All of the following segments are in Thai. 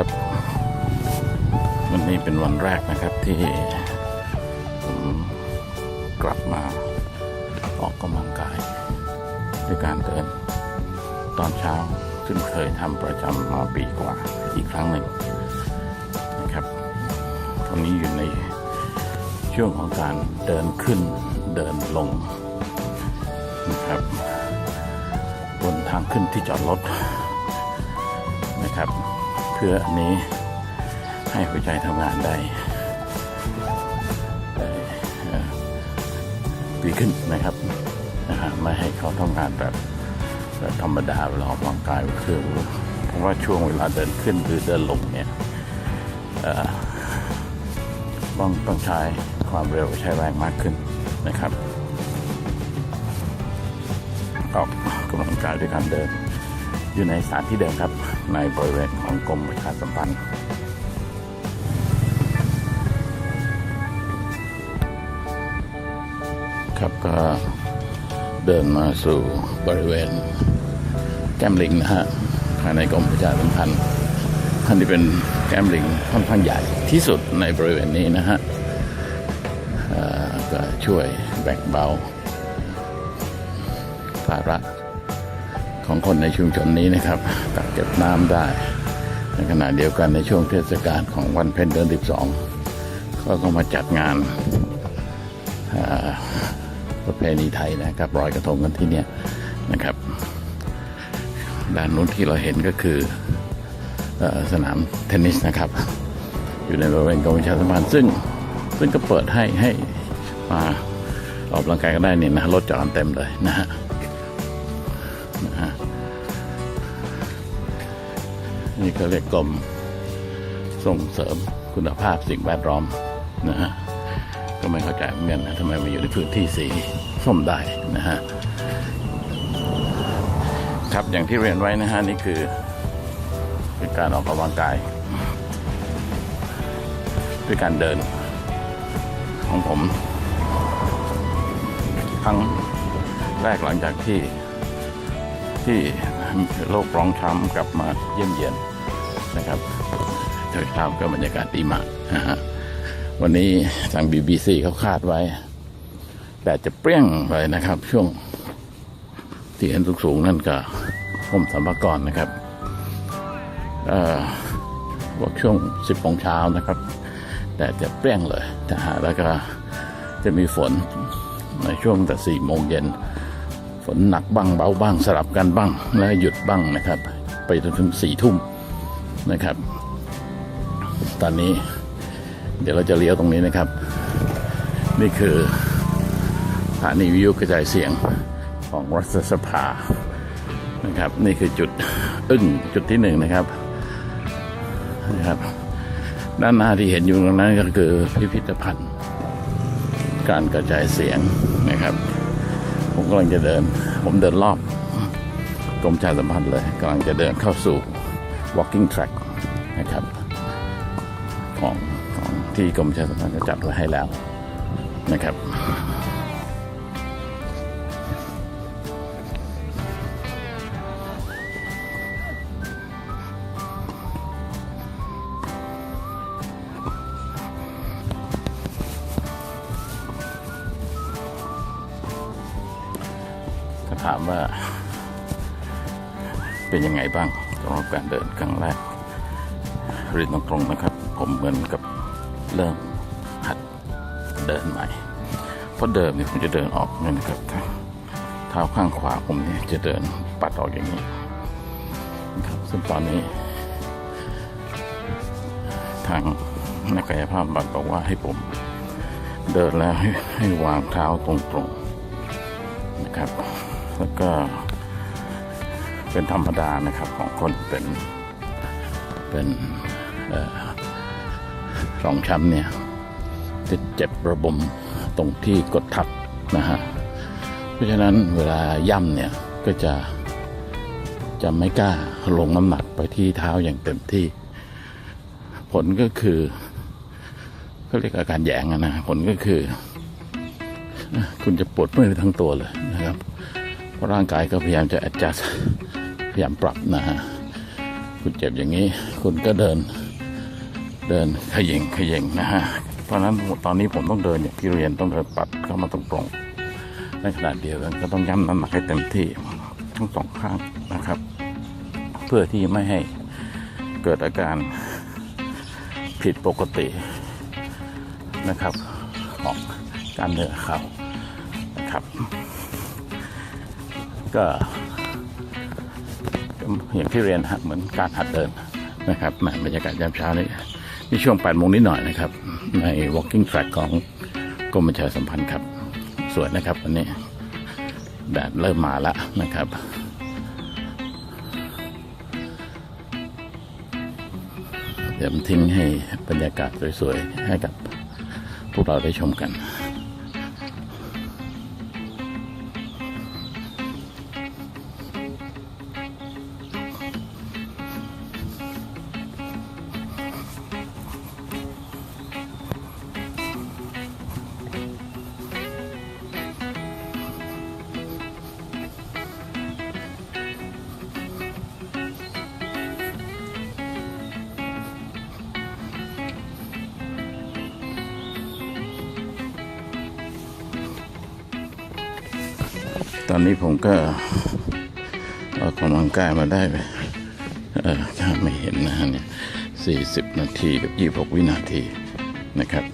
ครับ วันนี้เป็นวันแรกนะครับที่ผมกลับมาออกกำลังกาย ด้วยการเดินตอนเช้าซึ่งเคยทำประจำมาปีกว่าอีกครั้งหนึ่งนะครับตอนนี้อยู่ในช่วงของการเดินขึ้นเดินลงนะครับบนทางขึ้นที่จอดรถนะครับ เพื่ออันนี้ให้หัวใจทำงานได้ดีขึ้นนะครับนะฮะไม่ให้เขาทำงานแบบแบบธรรมดาเวลาออกกำลังกายคือเพราะว่าช่วงเวลาเดินขึ้นหรือเดินลงเนี่ยต้องต้องใช้ความเร็วใช้แรงมากขึ้นนะครับออกกำลังกายด้วยการเดิน อยู่ในสถานที่เดิมครับ ในบริเวณของกรมประชาสัมพันธ์ครับก็เดินมาสู่บริเวณแก้มลิงนะฮะภายในกรมประชาสัมพันธ์ท่านที่เป็นแก้มลิงค่อนข้างใหญ่ที่สุดในบริเวณนี้นะฮะก็ช่วยแบ่งเบาภาระ ของคนในชุมชนนี้นะครับกักเก็บน้ำได้ ในขณะเดียวกันในช่วงเทศกาลของวันเพ็ญเดือน 12 ก็ก็มาจัดงานประเพณีไทยนะครับรอยกระทงกันที่เนี่ยนะครับ ด้านนู้นที่เราเห็นก็คืออสนามเทนนิสนะครับ อยู่ในบริเวณกรมประชาสัมพันธ์ซึ่งซึ่งก็เปิดให้ให้มาออกกำลังกายกันได้เนี่ยนะรถจอดกันเต็มเลยนะฮะ นี่ก็เรียกกรมส่งเสริมคุณภาพสิ่งแวดล้อมนะฮะก็ไม่เข้าใจเหมือนกันนะทำไมมาอยู่ในพื้นที่สีส้มได้นะฮะครับอย่างที่เรียนไว้นะฮะนี่คือเป็นการออกกำลังกาย ด้วยการเดิน ของผม ครั้งแรกหลังจากที่ที่โรคร้องช้ำกลับมาเยี่ยมเยียน นะครับเช้าเช้าก็บรรยากาศดีมากนะฮะวันนี้ทาง BBC เขาคาดไว้ แต่จะเปรี้ยงเลยนะครับ ช่วงที่เห็นสูงๆนั่นก็กรมสรรพากรนะครับเอ่อบอกช่วง10โมงเช้านะครับ แต่จะเปรี้ยงเลยนะฮะแล้วก็จะมีฝนในช่วงแต่4โมงเย็นฝนหนักบ้างเบาบ้างสลับกันบ้าง แล้วหยุดบ้างนะครับ ไปจนถึงสี่ทุ่ม นะครับ ตอนนี้เดี๋ยวเราจะเลี้ยวตรงนี้นะครับ นี่คือสถานีวิทยุกระจายเสียงของรัฐสภานะครับ นี่คือจุดอึ้งจุดที่หนึ่งนะครับนะครับด้านหน้าที่เห็นอยู่ตรงนั้นก็คือพิพิธภัณฑ์ การกระจายเสียงนะครับ ผมกำลังจะเดิน ผมเดินรอบกรมชาสัมพันธ์เลยกำลังจะเดินเข้าสู่ walking track นะครับของของที่กรมประชาสัมพันธ์ก็จัดไว้ให้แล้วนะครับถามว่าเป็นยังไงบ้างำหรับการเดินครั้งแรกเรียนตรงๆนะครับ ผมเหมือนกับเริ่มหัดเดินใหม่ เพราะเดิมเนี่ยผมจะเดินออกเนี่ยนะครับเท้าข้างขวาผมเนี่ยจะเดินปัดออกอย่างนี้นะครับซึ่งตอนนี้ ทางนักกายภาพบำบัดบอกว่าให้ผมเดินแล้วให้ให้วางเท้าตรงๆนะครับ แล้วก็ เป็นธรรมดานะครับของคนเป็นเป็นออสองช้ำเนี่ยจะเจ็บระบมตรงที่กดทับนะฮะเพราะฉะนั้นเวลาย่ำเนี่ยก็จะจะไม่กล้าลงน้ำหนักไปที่เท้าอย่างเต็มที่ ผลก็คือเขาเรียกอาการแยงนะผลก็คือ คุณจะปวดเมื่อยทั้งตัวเลยนะครับ เพราะร่างกายก็พยายามจะ adjust ยายามปรับนะฮะคุณเจ็บอย่างนี้ คุณก็เดินเดินขย่งขย่งนะฮะเพราะนั้นตอนนี้ผมต้องเดินอย่างที่เรียนต้องเดินปัดเข้ามาตรงๆในขณะเดียวกันก็ต้องย้ำน้ำหนักให้เต็มที่ทั้งสองข้างนะครับ เพื่อที่ไม่ให้เกิดอาการผิดปกตินะครับของการเนื้อเขานะครับ ก็ อย่างที่เรียนฮะเหมือนการหัดเดินนะครับแหมบรรยากาศยามเช้านี้นี่ช่วง8โมงนิดหน่อยนะครับ ใน walking track ของกรมประชาสัมพันธ์ครับ สวยนะครับวันนี้แดดเริ่มมาแล้วนะครับเดี๋ยวทิ้งให้บรรยากาศสวยๆ ให้กับพวกเราได้ชมกัน ตอนนี้ผมก็ออกกำลังกายมาได้ไปเออถ้าไม่เห็นนะฮะเนี่ยสี่สิบนาทีกับยี่หกวินาทีนะครับ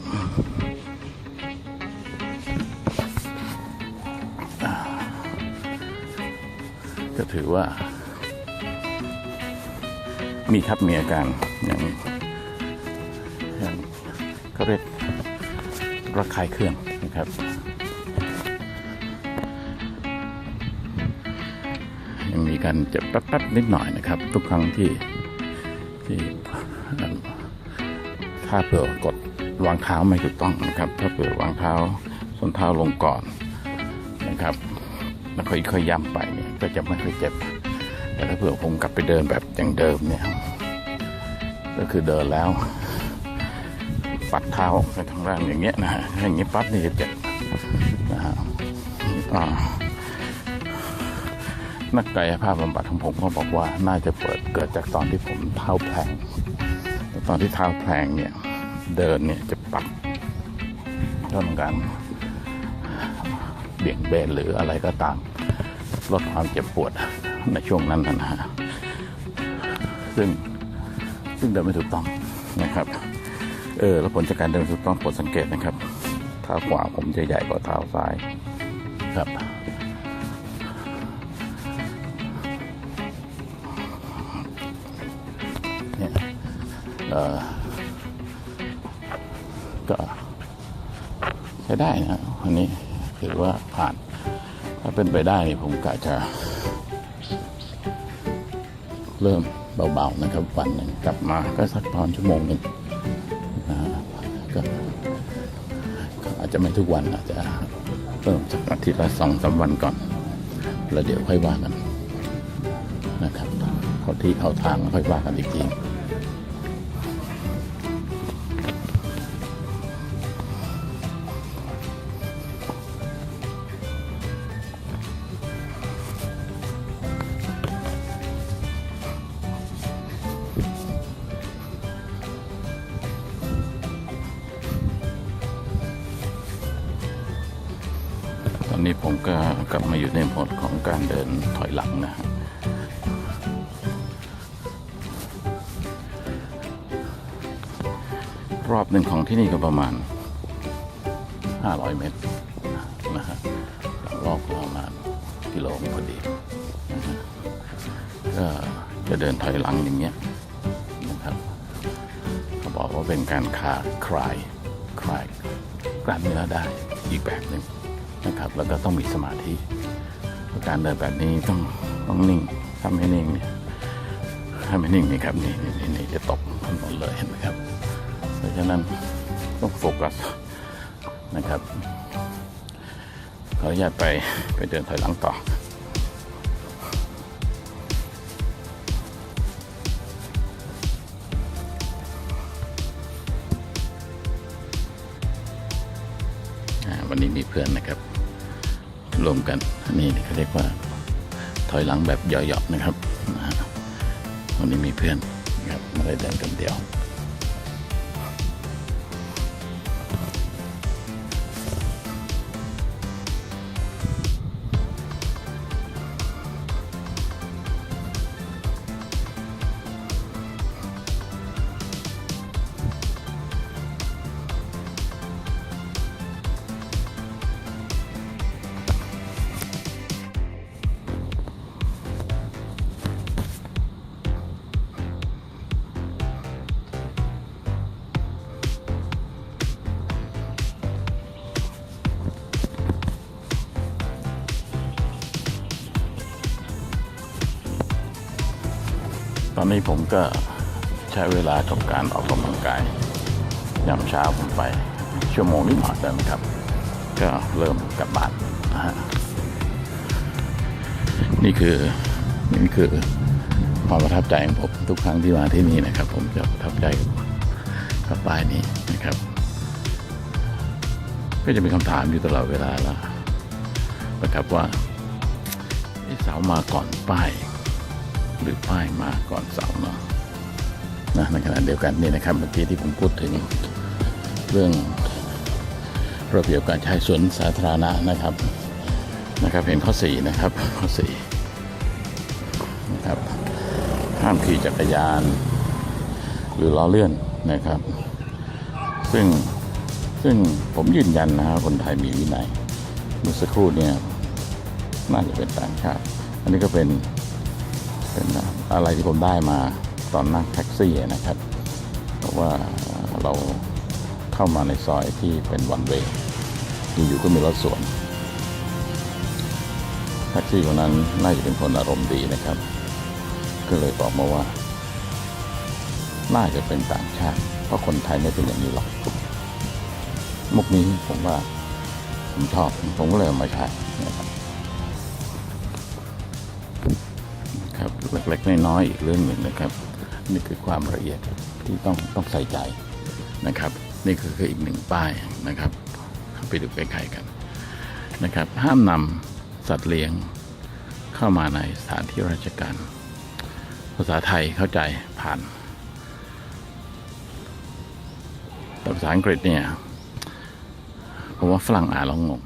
ก็ถือว่า มีครับมีอาการอย่างอย่างเขาเรียกระคายเครื่องนะครับ การเจ็บแป๊บๆนิดหน่อยนะครับ ทุกครั้งที่ที่ถ้าเผื่อกดวางเท้าไม่ถูกต้องนะครับ ถ้าเผื่อวางเท้าส้นเท้าลงก่อนนะครับ แล้วค่อยๆย่ำไปเนี่ยก็จะไม่ค่อยเจ็บ แต่ถ้าเผื่อผมกลับไปเดินแบบอย่างเดิมเนี่ยก็คือเดินแล้ว ปัดเท้าไปทางล่างอย่างเงี้ยนะฮะอย่างงี้ปั๊บนี่จะเจ็บนะฮะอ่า นักกายภาพบำบัดของผมก็บอกว่าน่าจะเปิดเกิดจากตอนที่ผมเท้าแพลงตอนที่เท้าแพลงเนี่ยเดินเนี่ยจะปัดต้อการเบี่ยงเบนหรืออะไรก็ตามลดความเจ็บปวดในช่วงนั้นนะฮะซึ่งซึ่งเดินไม่ถูกต้องนะครับเออแล้วผลจากการเดินไม่ถูกต้องโปรดสังเกตนะครับเท้าขวาผมจะใหญ่กว่าเท้าซ้ายครับ ก็ใช้ได้นะวันนี้ถือว่าผ่าน ถ้าเป็นไปได้ผมกะจะเริ่มเบาๆนะครับวันหนึ่งกลับมาก็สักตอนชั่วโมงหนึ่งนะก็ก็อาจจะไม่ทุกวันอาจจะเริ่มสักอาทิตย์ละสองสามวันก่อน แล้วเดี๋ยวค่อยว่ากันนะครับเขาที่เขาทางค่อยว่ากันอีกที มาอยู่ในโหมดของการเดินถอยหลังนะฮะรอบหนึ่งของที่นี่ก็ประมาณ 500 เมตรนะฮะรอบประมาณกิโลพอดีนะฮะก็จะเดินถอยหลังอย่างเงี้ยนะครับเขาบอกว่าเป็นการคาคลายคลายกล้ามเนื้อได้อีกแบบหนึ่งนะครับ แล้วก็ต้องมีสมาธิ การเดินแบบนี้ต้องต้องนิ่งถ้าไม่นิ่งเนี่ยถ้าไม่นิ่งนี่ครับนี่นี่นี่จะตกถนนเลยเห็นไหมครับเพราะฉะนั้นต้องโฟกัสนะครับขออนุญาตไปไปเดินถอยหลังต่ออ่าวันนี้มีเพื่อนนะครับ รวมกันนี่เขาเรียกว่าถอยหลังแบบเหยาะๆนะครับวันนี้มีเพื่อนนะครับไม่ได้เดินกันเดียว ตอนนี้ผมก็ใช้เวลากับการออกกำลังกายยามเช้าผมไปชั่วโมงนิดหน่อยแล้วนะครับ ก็เริ่มกลับบ้านนะฮะนี่คือนี่คือความประทับใจของผมทุกครั้งที่มาที่นี่นะครับ ผมจะประทับใจกับป้ายนี้นะครับ ก็จะมีคำถามอยู่ตลอดเวลาแล้วนะครับว่าไอ้สาวมาก่อนป้าย หรือป้ายมาก่อนเสาเนาะนะในขณะเดียวกันนี่นะครับเมื่อกี้ที่ผมพูดถึงเรื่องระเบียบการใช้สวนสาธารณะนะครับนะครับ เห็นข้อสี่นะครับข้อสี่นะครับห้ามขี่จักรยาน หรือล้อเลื่อนนะครับ ซึ่งซึ่งผมยืนยันนะครับคนไทยมีวินัยเมื่อสักครู่เนี่ยน่าจะเป็นต่างชาติอันนี้ก็เป็น อะไรที่ผมได้มาตอนนั่งแท็กซี่นะครับ เพราะว่าเราเข้ามาในซอยที่เป็นวันเวย์อยู่ๆก็มีรถสวนแท็กซี่คนนั้นน่าจะเป็นคนอารมณ์ดีนะครับ ก็เลยบอกมาว่า น่าจะเป็นต่างชาติ เพราะคนไทยไม่เป็นอย่างนี้หรอกมุกนี้ผมว่าผมชอบผมก็เลยเอามาใช้นะครับ เล็กๆน้อยๆอีกเรื่องหนึ่งนะครับ นี่คือความละเอียดที่ต้องต้องใส่ใจนะครับ นี่คือคืออีกหนึ่งป้ายนะครับไปดูใกล้ๆกันนะครับ ห้ามนำสัตว์เลี้ยงเข้ามาในสถานที่ราชการ ภาษาไทยเข้าใจผ่านแต่ภาษาอังกฤษเนี่ยผมว่าฝรั่งอ่านแล้วงง